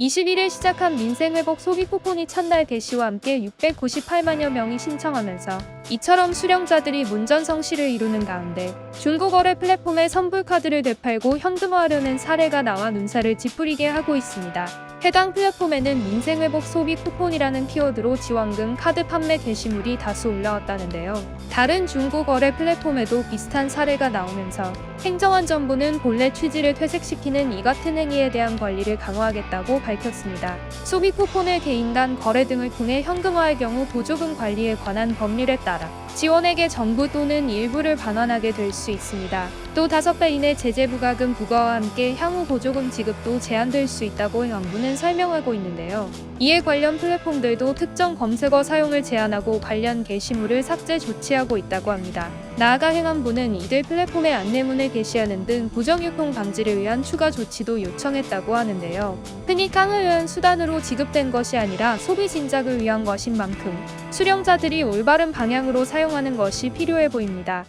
21일 시작한 민생회복 소비 쿠폰이 첫날 개시와 함께 698만여 명이 신청하면서 이처럼 수령자들이 문전 성시를 이루는 가운데 중고거래 플랫폼에 선불카드를 되팔고 현금화하려는 사례가 나와 눈살을 찌푸리게 하고 있습니다. 해당 플랫폼에는 민생회복 소비 쿠폰이라는 키워드로 지원금 카드 판매 게시물이 다수 올라왔다는데요. 다른 중고 거래 플랫폼에도 비슷한 사례가 나오면서 행정안전부는 본래 취지를 퇴색시키는 이 같은 행위에 대한 관리를 강화하겠다고 밝혔습니다. 소비 쿠폰을 개인 간 거래 등을 통해 현금화할 경우 보조금 관리에 관한 법률에 따라 지원액의 전부 또는 일부를 반환하게 될 수 있습니다. 또 5배 이내 제재 부과금 부과와 함께 향후 보조금 지급도 제한될 수 있다고 행안부는 설명하고 있는데요. 이에 관련 플랫폼들도 특정 검색어 사용을 제한하고 관련 게시물을 삭제 조치하고 있다고 합니다. 나아가 행안부는 이들 플랫폼의 안내문을 게시하는 등 부정유통 방지를 위한 추가 조치도 요청했다고 하는데요. 흔히 깡을 위한 수단으로 지급된 것이 아니라 소비 진작을 위한 것인 만큼 수령자들이 올바른 방향으로 사용하는 것이 필요해 보입니다.